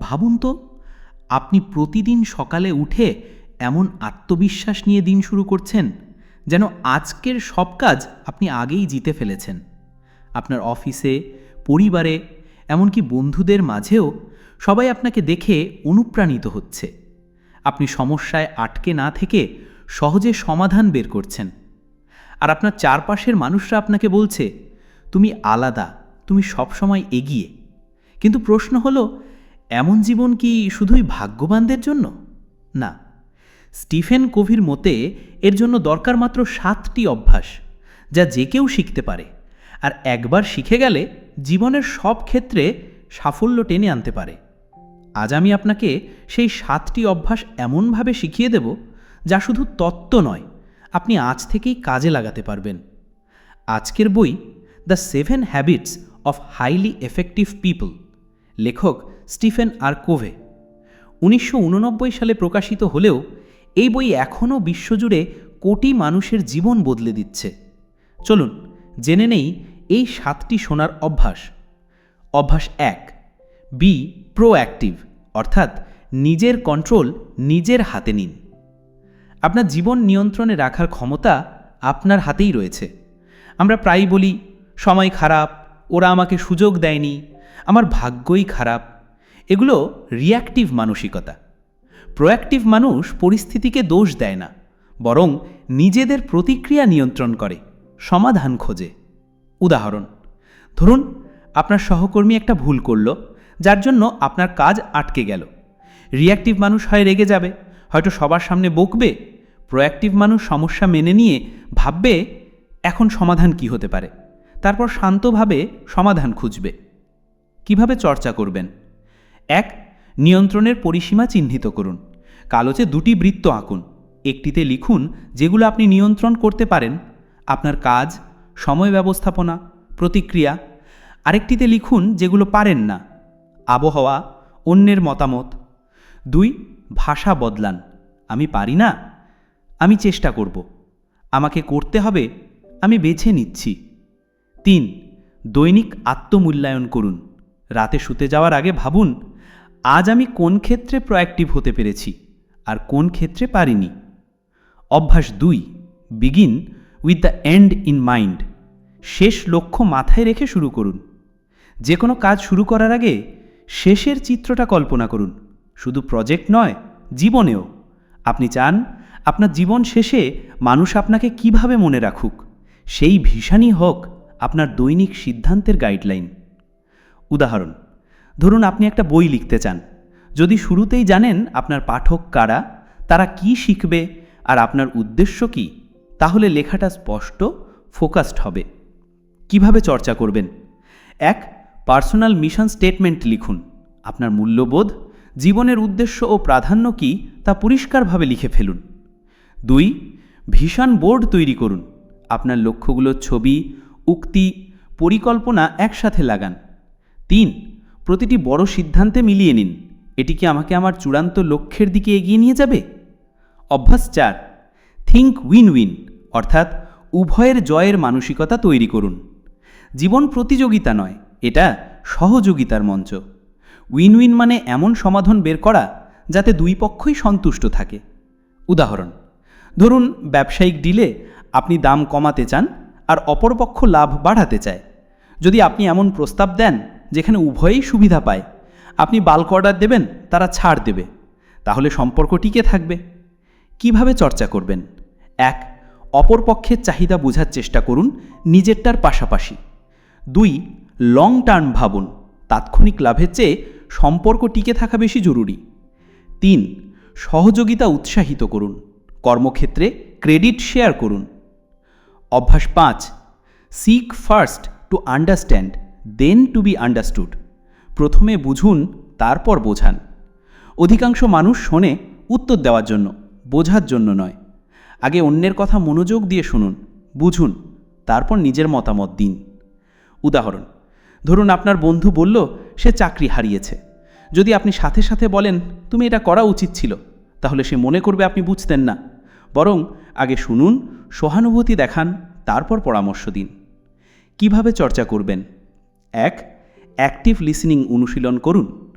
ভাবুন তো, আপনি প্রতিদিন সকালে উঠে এমন আত্মবিশ্বাস নিয়ে দিন শুরু করছেন, যেন আজকের সব কাজ আপনি আগেই জিতে ফেলেছেন। আপনার অফিসে, পরিবারে, এমনকি বন্ধুদের মাঝেও সবাই আপনাকে দেখে অনুপ্রাণিত হচ্ছে। আপনি সমস্যায় আটকে না থেকে সহজে সমাধান বের করছেন। আর আপনার চারপাশের মানুষরা আপনাকে বলছে, তুমি আলাদা, তুমি সবসময় এগিয়ে। কিন্তু প্রশ্ন হলো এমন জীবন কি শুধুই ভাগ্যবানদের জন্য? না। স্টিফেন কোভির মতে, এর জন্য দরকার মাত্র সাতটি অভ্যাস, যা যে কেউ শিখতে পারে। আর একবার শিখে গেলে জীবনের সব ক্ষেত্রে সাফল্য টেনে আনতে পারে। আজ আমি আপনাকে সেই সাতটি অভ্যাস এমনভাবে শিখিয়ে দেব, যা শুধু তত্ত্ব নয়, আপনি আজ থেকেই কাজে লাগাতে পারবেন। আজকের বই, the seven habits of highly effective people লেখক স্টিফেন আর কোভে। উনিশশো উননব্বই সালে প্রকাশিত হলেও এই বই এখনও বিশ্বজুড়ে কোটি মানুষের জীবন বদলে দিচ্ছে। চলুন, জেনে নেই এই সাতটি শোনার অভ্যাস। অভ্যাস এক বি প্রোঅ্যাক্টিভ অর্থাৎ নিজের কন্ট্রোল নিজের হাতে নিন। আপনার জীবন নিয়ন্ত্রণে রাখার ক্ষমতা আপনার হাতেই রয়েছে। আমরা প্রায়ই বলি, সময় খারাপ, ওরা আমাকে সুযোগ দেয়নি আমার ভাগ্যই খারাপ। এগুলো রিয়াক্টিভ মানসিকতা। প্রোয়াক্টিভ মানুষ পরিস্থিতিকে দোষ দেয় না, বরং নিজেদের প্রতিক্রিয়া নিয়ন্ত্রণ করে, সমাধান খোঁজে। উদাহরণ, ধরুন, আপনার সহকর্মী একটা ভুল করল, যার জন্য আপনার কাজ আটকে গেল। রিয়াক্টিভ মানুষ হয় রেগে যাবে, হয়তো সবার সামনে বকবে। প্রোঅ্যাক্টিভ মানুষ সমস্যা মেনে নিয়ে ভাববে, এখন সমাধান কি হতে পারে? তারপর শান্তভাবে সমাধান খুঁজবে। কীভাবে চর্চা করবেন? এক, নিয়ন্ত্রণের পরিসীমা চিহ্নিত করুন। কালোচে দুটি বৃত্ত আঁকুন। একটিতে লিখুন যেগুলো আপনি নিয়ন্ত্রণ করতে পারেন। আপনার কাজ, সময় ব্যবস্থাপনা, প্রতিক্রিয়া। আরেকটিতে লিখুন যেগুলো পারেন না। আবহাওয়া, অন্যের মতামত। দুই, ভাষা বদলান। আমি পারি না? আমি চেষ্টা করব। আমাকে করতে হবে, আমি বেছে নিচ্ছি। তিন, দৈনিক আত্মমূল্যায়ন করুন। রাতে শুতে যাওয়ার আগে ভাবুন, আজ আমি কোন ক্ষেত্রে প্রোঅ্যাক্টিভ হতে পেরেছি আর কোন ক্ষেত্রে পারিনি। অভ্যাস দুই begin with the end in mind শেষ লক্ষ্য মাথায় রেখে শুরু করুন। যে কোনো কাজ শুরু করার আগে শেষের চিত্রটা কল্পনা করুন। শুধু প্রজেক্ট নয়, জীবনেও। আপনি চান আপনার জীবন শেষে মানুষ আপনাকে কীভাবে মনে রাখুক? সেই ভীষণই হোক আপনার দৈনিক সিদ্ধান্তের গাইডলাইন উদাহরণ, ধরুন আপনি একটা বই লিখতে চান। যদি শুরুতেই জানেন আপনার পাঠক কারা, তারা কি শিখবে আর আপনার উদ্দেশ্য কি, তাহলে লেখাটা স্পষ্ট, ফোকাসড হবে। কীভাবে চর্চা করবেন? এক, পার্সোনাল মিশন স্টেটমেন্ট লিখুন। আপনার মূল্যবোধ, জীবনের উদ্দেশ্য ও প্রাধান্য কি, তা পরিষ্কারভাবে লিখে ফেলুন। দুই, ভীষণ বোর্ড তৈরি করুন। আপনার লক্ষ্যগুলোর ছবি, উক্তি, পরিকল্পনা একসাথে লাগান। তিন, প্রতিটি বড় সিদ্ধান্তে মিলিয়ে নিন। এটি কি আমাকে আমার চূড়ান্ত লক্ষ্যের দিকে এগিয়ে নিয়ে যাবে? অভ্যাস চার, থিঙ্ক উইন উইন অর্থাৎ উভয়ের জয়ের মানসিকতা তৈরি করুন। জীবন প্রতিযোগিতা নয়, এটা সহযোগিতার মঞ্চ। উইন উইন মানে এমন সমাধান বের করা যাতে দুই পক্ষই সন্তুষ্ট থাকে। উদাহরণ, ধরুন ব্যবসায়িক ডিলে আপনি দাম কমাতে চান আর অপরপক্ষ লাভ বাড়াতে চায়। যদি আপনি এমন প্রস্তাব দেন যেখানে উভয়েই সুবিধা পায়। আপনি বাল্ক অর্ডার দেবেন, তারা ছাড় দেবে। তাহলে সম্পর্ক টিকে থাকবে। কীভাবে চর্চা করবেন? এক, অপর পক্ষের চাহিদা বোঝার চেষ্টা করুন নিজেরটার পাশাপাশি। দুই লং টার্ম ভাবুন। তাৎক্ষণিক লাভের চেয়ে সম্পর্ক টিকে থাকা বেশি জরুরি। তিন, সহযোগিতা উৎসাহিত করুন। কর্মক্ষেত্রে ক্রেডিট শেয়ার করুন। অভ্যাস পাঁচ seek first to understand then to be understood প্রথমে বুঝুন, তারপর বোঝান। অধিকাংশ মানুষ শোনে, উত্তর দেওয়ার জন্য, বোঝার জন্য নয়। আগে অন্যের কথা মনোযোগ দিয়ে শুনুন, বুঝুন, তারপর নিজের মতামত দিন। উদাহরণ, ধরুন আপনার বন্ধু বলল, সে চাকরি হারিয়েছে। যদি আপনি সাথে সাথে বলেন, তুমি এটা করা উচিত ছিল। তাহলে সে মনে করবে আপনি বুঝতেন না। বরং আগে শুনুন, সহানুভূতি দেখান, তারপর পরামর্শ দিন। কীভাবে চর্চা করবেন? এক অ্যাক্টিভ লিসনিং অনুশীলন করুন।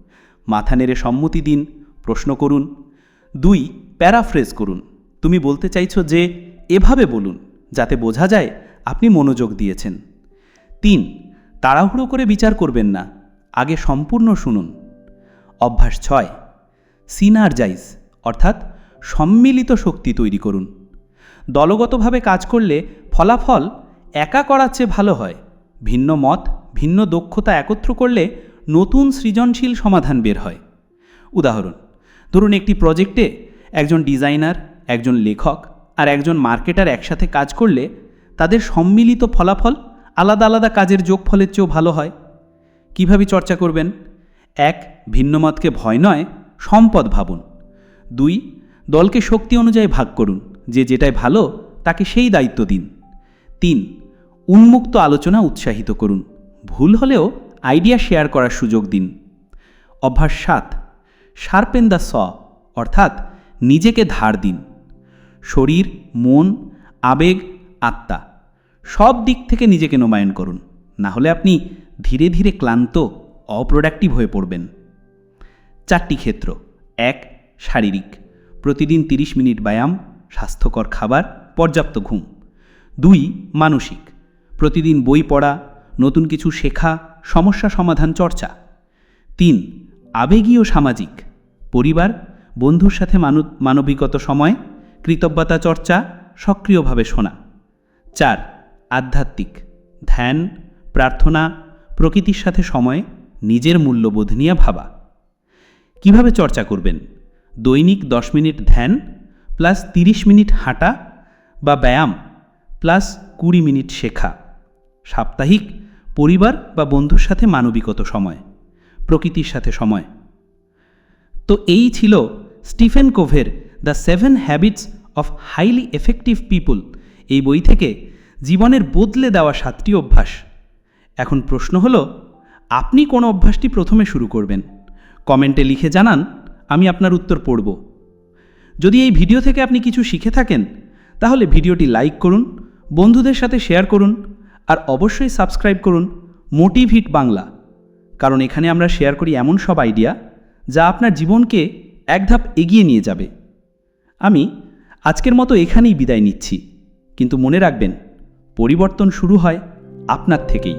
মাথা নেড়ে সম্মতি দিন, প্রশ্ন করুন। দুই প্যারাফ্রেজ করুন। তুমি বলতে চাইছো যে, এভাবে বলুন, যাতে বোঝা যায় আপনি মনোযোগ দিয়েছেন। তিন, তাড়াহুড়ো করে বিচার করবেন না, আগে সম্পূর্ণ শুনুন। অভ্যাস ছয় সিনার্জাইজ অর্থাৎ সম্মিলিত শক্তি তৈরি করুন। দলগতভাবে কাজ করলে ফলাফল একা করার চেয়ে ভালো হয়। ভিন্ন মত, ভিন্ন দক্ষতা একত্র করলে নতুন সৃজনশীল সমাধান বের হয়। উদাহরণ, ধরুন একটি প্রজেক্টে একজন ডিজাইনার, একজন লেখক আর একজন মার্কেটার একসাথে কাজ করলে তাদের সম্মিলিত ফলাফল আলাদা আলাদা কাজের যোগফলের চেয়েও ভালো হয়। কীভাবে চর্চা করবেন? এক ভিন্নমতকে ভয় নয়, সম্পদ ভাবুন। দুই, দলকে শক্তি অনুযায়ী ভাগ করুন, যে যেটায় ভালো তাকে সেই দায়িত্ব দিন। তিন উন্মুক্ত আলোচনা উৎসাহিত করুন। ভুল হলেও আইডিয়া শেয়ার করার সুযোগ দিন। অভ্যাস সাত, শার্পেন দ্য স, অর্থাৎ নিজেকে ধার দিন। শরীর, মন, আবেগ, আত্মা, সব দিক থেকে নিজেকে নবায়ন করুন। না হলে আপনি ধীরে ধীরে ক্লান্ত, অপ্রোডাক্টিভ হয়ে পড়বেন। চারটি ক্ষেত্র, এক, শারীরিক। প্রতিদিন ৩০ মিনিট ব্যায়াম, স্বাস্থ্যকর খাবার, পর্যাপ্ত ঘুম। দুই, মানসিক। প্রতিদিন বই পড়া, নতুন কিছু শেখা, সমস্যা সমাধান চর্চা। তিন, আবেগীয় সামাজিক। পরিবার, বন্ধুর সাথে মানব, মানবিকত সময়, কৃতজ্ঞতা চর্চা, সক্রিয়ভাবে শোনা। চার, আধ্যাত্মিক। ধ্যান, প্রার্থনা, প্রকৃতির সাথে সময়, নিজের মূল্যবোধ নিয়ে ভাবা। কীভাবে চর্চা করবেন? দৈনিক দশ মিনিট ধ্যান, প্লাস তিরিশ মিনিট হাঁটা, বা ব্যায়াম, প্লাস কুড়ি মিনিট শেখা। সাপ্তাহিক, পরিবার বা বন্ধুর সাথে মানবিকত সময়, প্রকৃতির সাথে সময়। তো এই ছিল Stephen কোভের the seven habits of highly effective people, এই বই থেকে জীবনের বদলে দেওয়া সাতটি অভ্যাস। এখন প্রশ্ন হলো, আপনি কোন অভ্যাসটি প্রথমে শুরু করবেন? কমেন্টে লিখে জানান, আমি আপনার উত্তর পড়ব। যদি এই ভিডিও থেকে আপনি কিছু শিখে থাকেন, তাহলে ভিডিওটি লাইক করুন, বন্ধুদের সাথে শেয়ার করুন আর অবশ্যই সাবস্ক্রাইব করুন মোটিভিট বাংলা। কারণ এখানে আমরা শেয়ার করি এমন সব আইডিয়া যা আপনার জীবনকে এক ধাপ এগিয়ে নিয়ে যাবে। আমি আজকের মতো এখানেই বিদায় নিচ্ছি। কিন্তু মনে রাখবেন, পরিবর্তন শুরু হয় আপনার থেকেই।